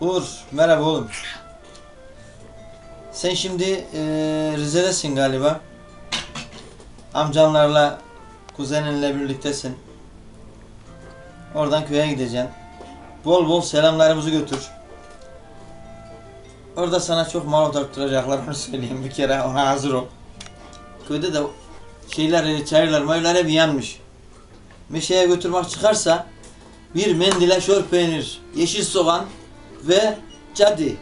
Uğur, merhaba oğlum. Sen şimdi eee Rize'desin galiba. Amcanlarla, kuzeninle birliktesin. Oradan köye gideceksin. Bol bol selamlarımızı götür. Orada sana çok mal oturtturacaklar onu söyleyeyim bir kere ona hazır ol. Köyde de şeyler, çayırlar, mayırlar hep yanmış. Meşeye götürmek çıkarsa bir mendile şor peynir, yeşil soğan ve cadi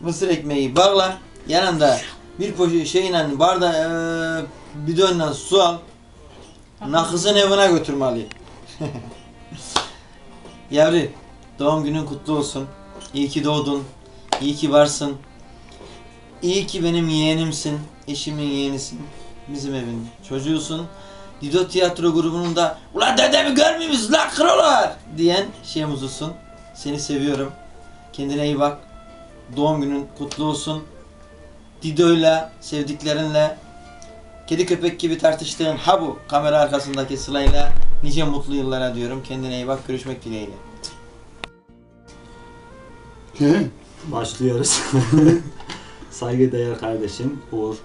mısır ekmeği bağla. Yanında bir poşet şeyle barda eee bidonla su al. Nakızın evine götürmeli. Yavru doğum günün kutlu olsun. İyi ki doğdun. İyi ki varsın. İyi ki benim yeğenimsin. Eşimin yeğenisin. Bizim evin çocuğusun. Dido tiyatro grubunun da ulan dedemi görmüyor musun lan krolar diyen şeymuzusun. Seni seviyorum. Kendine iyi bak. Doğum günün kutlu olsun. Dido'yla, sevdiklerinle, kedi köpek gibi tartıştığın ha bu kamera arkasındaki Sıla'yla nice mutlu yıllara diyorum. Kendine iyi bak. Görüşmek dileğiyle. Başlıyoruz. Saygıdeğer kardeşim Uğur.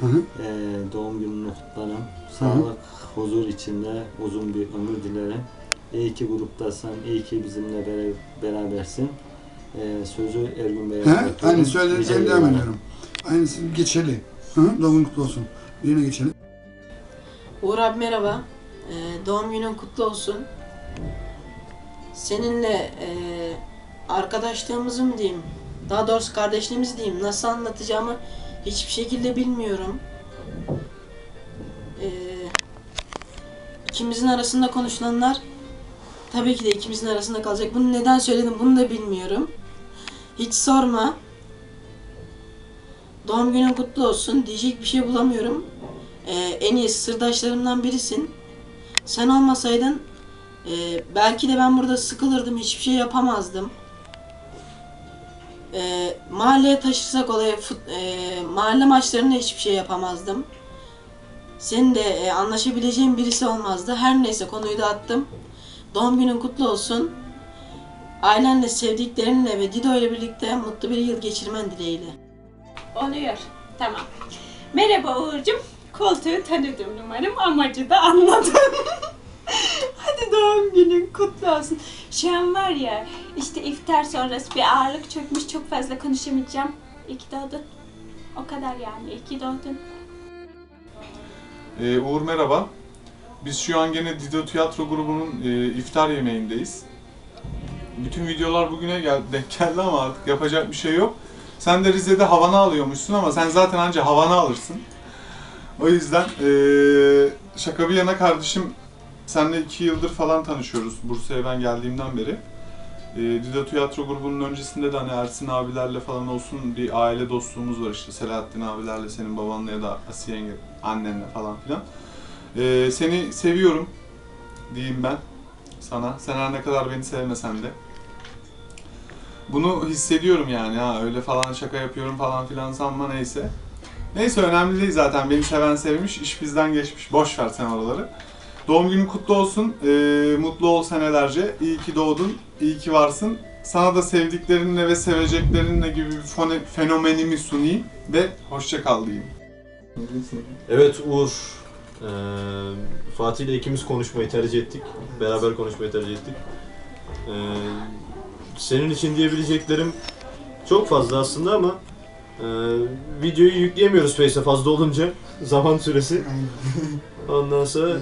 Hı hı. Ee, doğum gününü kutlarım. Sağlık, huzur içinde uzun bir ömür dilerim. İyi ki gruptasın, iyi ki bizimle berabersin. Ee, sözü Ergün Bey'e He? Aynı söylediğin Nice sen devam ediyorum. Aynısı geçerli. Hı hı. Doğum günün kutlu olsun. Birine geçelim. Uğur abi merhaba. Ee, doğum günün kutlu olsun. Seninle e, arkadaşlığımızı mı diyeyim, daha doğrusu kardeşliğimizi diyeyim, nasıl anlatacağımı hiçbir şekilde bilmiyorum. Ee, ikimizin arasında konuşulanlar tabii ki de ikimizin arasında kalacak. Bunu neden söyledim bunu da bilmiyorum. Hiç sorma. Doğum günün kutlu olsun. Diyecek bir şey bulamıyorum. Ee, en iyi sırdaşlarımdan birisin. Sen olmasaydın e, belki de ben burada sıkılırdım, hiçbir şey yapamazdım. Ee, mahalleye taşırsak olayı, fut- e, mahalle maçlarında hiçbir şey yapamazdım. Senin de e, anlaşabileceğin birisi olmazdı. Her neyse konuyu da attım. Doğum günün kutlu olsun. Ailenle, sevdiklerinle ve Dido ile birlikte mutlu bir yıl geçirmen dileğiyle. Oluyor. Tamam. Merhaba Uğur'cum. Koltuğu tanıdım umarım. Amacı da anladım. Hadi doğum günün kutlu olsun. Şu an var ya işte iftar sonrası bir ağırlık çökmüş. Çok fazla konuşamayacağım. İyi ki doğdun. O kadar yani. İyi ki doğdun. Ee, Uğur merhaba. Biz şu an gene Dido Tiyatro grubunun e, iftar yemeğindeyiz. Bütün videolar bugüne gel denk geldi ama artık yapacak bir şey yok. Sen de Rize'de havana alıyormuşsun ama sen zaten anca havana alırsın. O yüzden e, şaka bir yana kardeşim senle iki yıldır falan tanışıyoruz Bursa'ya ben geldiğimden beri. E, Dido Tiyatro grubunun öncesinde de hani Ersin abilerle falan olsun bir aile dostluğumuz var işte Selahattin abilerle senin babanla ya da Asiye annenle falan filan. Ee, seni seviyorum diyeyim ben sana. Sen her ne kadar beni sevmesen de. Bunu hissediyorum yani ha öyle falan şaka yapıyorum falan filan sanma neyse. Neyse önemli değil zaten beni seven sevmiş iş bizden geçmiş boş ver sen oraları. Doğum günün kutlu olsun, ee, mutlu ol senelerce, iyi ki doğdun, iyi ki varsın. Sana da sevdiklerinle ve seveceklerinle gibi bir fone- fenomenimi sunayım ve hoşça kal diyeyim. Evet Uğur, eee Fatih ile ikimiz konuşmayı tercih ettik. Beraber konuşmayı tercih ettik. Eee, senin için diyebileceklerim çok fazla aslında ama eee, videoyu yükleyemiyoruz Face'e fazla olunca zaman süresi. Ondan sonra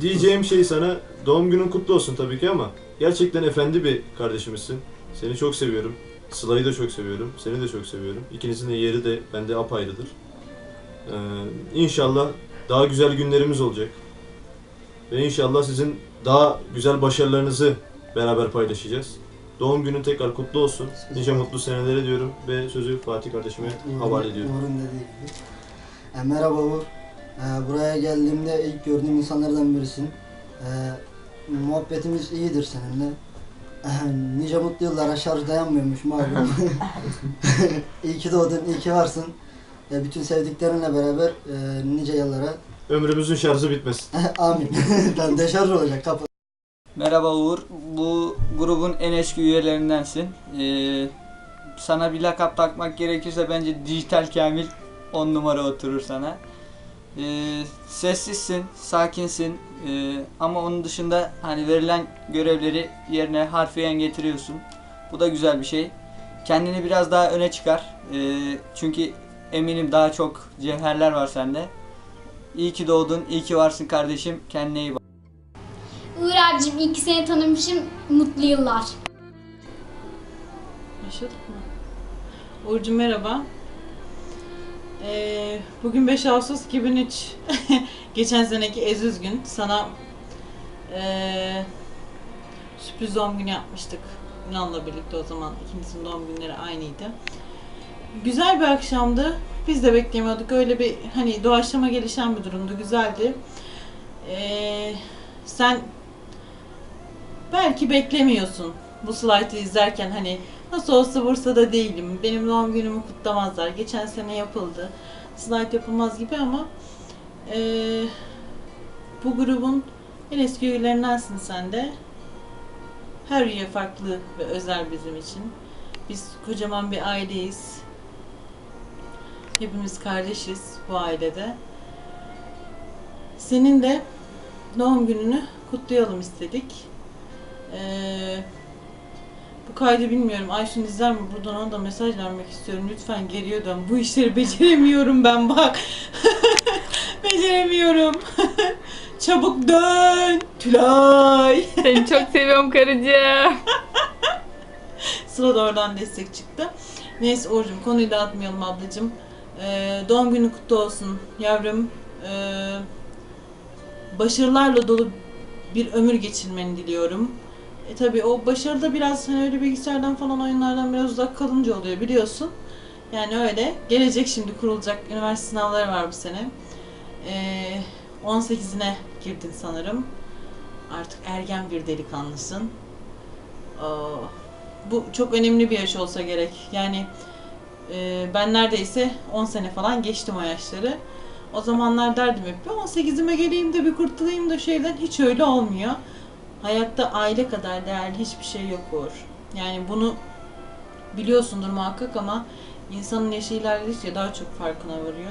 diyeceğim şey sana doğum günün kutlu olsun tabii ki ama gerçekten efendi bir kardeşimizsin. Seni çok seviyorum. Sıla'yı da çok seviyorum. Seni de çok seviyorum. İkinizin de yeri de bende apayrıdır. Ee, inşallah daha güzel günlerimiz olacak. Ve inşallah sizin daha güzel başarılarınızı beraber paylaşacağız. Doğum günün tekrar kutlu olsun. Nice mutlu seneleri diyorum ve sözü Fatih kardeşime havale ediyorum. Uğur'un dediği gibi. E, merhaba Uğur. E, buraya geldiğimde ilk gördüğüm insanlardan birisin. E, muhabbetimiz iyidir seninle. E, nice mutlu yıllara şarj dayanmıyormuş malum. iyi ki doğdun, iyi ki varsın. E, bütün sevdiklerinle beraber e, nice yıllara. Ömrümüzün şarjı bitmesin. Amin. Lan deşarj olacak kapı. Merhaba Uğur. Bu grubun en eski üyelerindensin. Ee, sana bir lakap takmak gerekirse bence dijital Kamil 10 numara oturur sana. Ee, sessizsin, sakinsin ee, ama onun dışında hani verilen görevleri yerine harfiyen getiriyorsun. Bu da güzel bir şey. Kendini biraz daha öne çıkar. Ee, çünkü eminim daha çok cevherler var sende. İyi ki doğdun, iyi ki varsın kardeşim. Kendine iyi bak. Uğur abicim iyi ki seni tanımışım. Mutlu yıllar. Başladık mı? Uğurcuğum merhaba. Ee, bugün 5 Ağustos 2003. Geçen seneki Ezüz gün. Sana ee, sürpriz doğum günü yapmıştık. Ünal'la birlikte o zaman ikinizin doğum günleri aynıydı. Güzel bir akşamdı. Biz de beklemiyorduk. Öyle bir hani doğaçlama gelişen bir durumdu. Güzeldi. Ee, sen belki beklemiyorsun bu slaytı izlerken hani nasıl olsa Bursa'da değilim. Benim doğum günümü kutlamazlar. Geçen sene yapıldı. Slide yapılmaz gibi ama eee, bu grubun en eski üyelerindensin sen de. Her üye farklı ve özel bizim için. Biz kocaman bir aileyiz. Hepimiz kardeşiz bu ailede. Senin de doğum gününü kutlayalım istedik. Eee bu kaydı bilmiyorum. Ayşun izler mi? Buradan ona da mesaj vermek istiyorum. Lütfen geriye dön. Bu işleri beceremiyorum ben bak. beceremiyorum. Çabuk dön. Tülay. Seni çok seviyorum karıcığım. Sıla da oradan destek çıktı. Neyse Uğur'cum konuyu dağıtmayalım ablacığım. Ee, doğum günü kutlu olsun yavrum. Ee, başarılarla dolu bir ömür geçirmeni diliyorum. E tabi o başarıda biraz hani öyle bilgisayardan falan oyunlardan biraz uzak kalınca oluyor biliyorsun. Yani öyle. Gelecek şimdi kurulacak üniversite sınavları var bu sene. Ee, 18'ine girdin sanırım. Artık ergen bir delikanlısın. Aa, bu çok önemli bir yaş olsa gerek. Yani e, ben neredeyse 10 sene falan geçtim o yaşları. O zamanlar derdim hep "Bir 18'ime geleyim de bir kurtulayım da şeyden hiç öyle olmuyor. Hayatta aile kadar değerli hiçbir şey yok Uğur. Yani bunu biliyorsundur muhakkak ama insanın yaşı ilerledikçe daha çok farkına varıyor.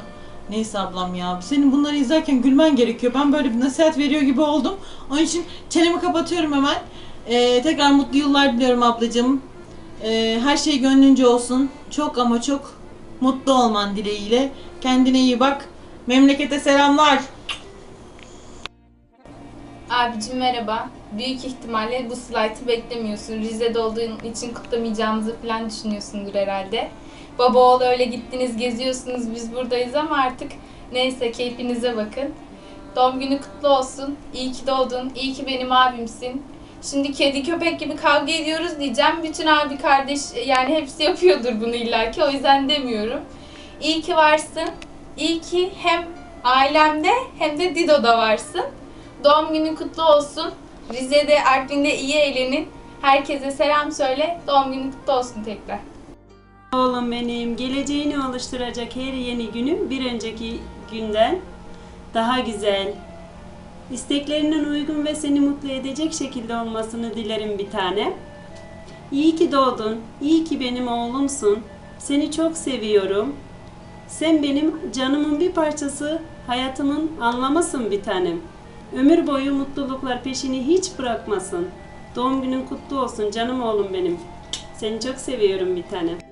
Neyse ablam ya. Senin bunları izlerken gülmen gerekiyor. Ben böyle bir nasihat veriyor gibi oldum. Onun için çenemi kapatıyorum hemen. Ee, tekrar mutlu yıllar diliyorum ablacığım. Ee, her şey gönlünce olsun. Çok ama çok mutlu olman dileğiyle. Kendine iyi bak. Memlekete selamlar. Abicim merhaba. Büyük ihtimalle bu slaytı beklemiyorsun. Rize'de olduğun için kutlamayacağımızı falan düşünüyorsundur herhalde. Baba oğul öyle gittiniz geziyorsunuz biz buradayız ama artık neyse keyfinize bakın. Doğum günü kutlu olsun. İyi ki doğdun. İyi ki benim abimsin. Şimdi kedi köpek gibi kavga ediyoruz diyeceğim. Bütün abi kardeş yani hepsi yapıyordur bunu illaki. O yüzden demiyorum. İyi ki varsın. İyi ki hem ailemde hem de Dido'da varsın. Doğum günün kutlu olsun. Rize'de, Artvin'de iyi eğlenin. Herkese selam söyle. Doğum günün kutlu olsun tekrar. Oğlum benim geleceğini oluşturacak her yeni günün bir önceki günden daha güzel, isteklerinin uygun ve seni mutlu edecek şekilde olmasını dilerim bir tane. İyi ki doğdun, iyi ki benim oğlumsun. Seni çok seviyorum. Sen benim canımın bir parçası, hayatımın anlamısın bir tanem. Ömür boyu mutluluklar peşini hiç bırakmasın. Doğum günün kutlu olsun canım oğlum benim. Seni çok seviyorum bir tanem.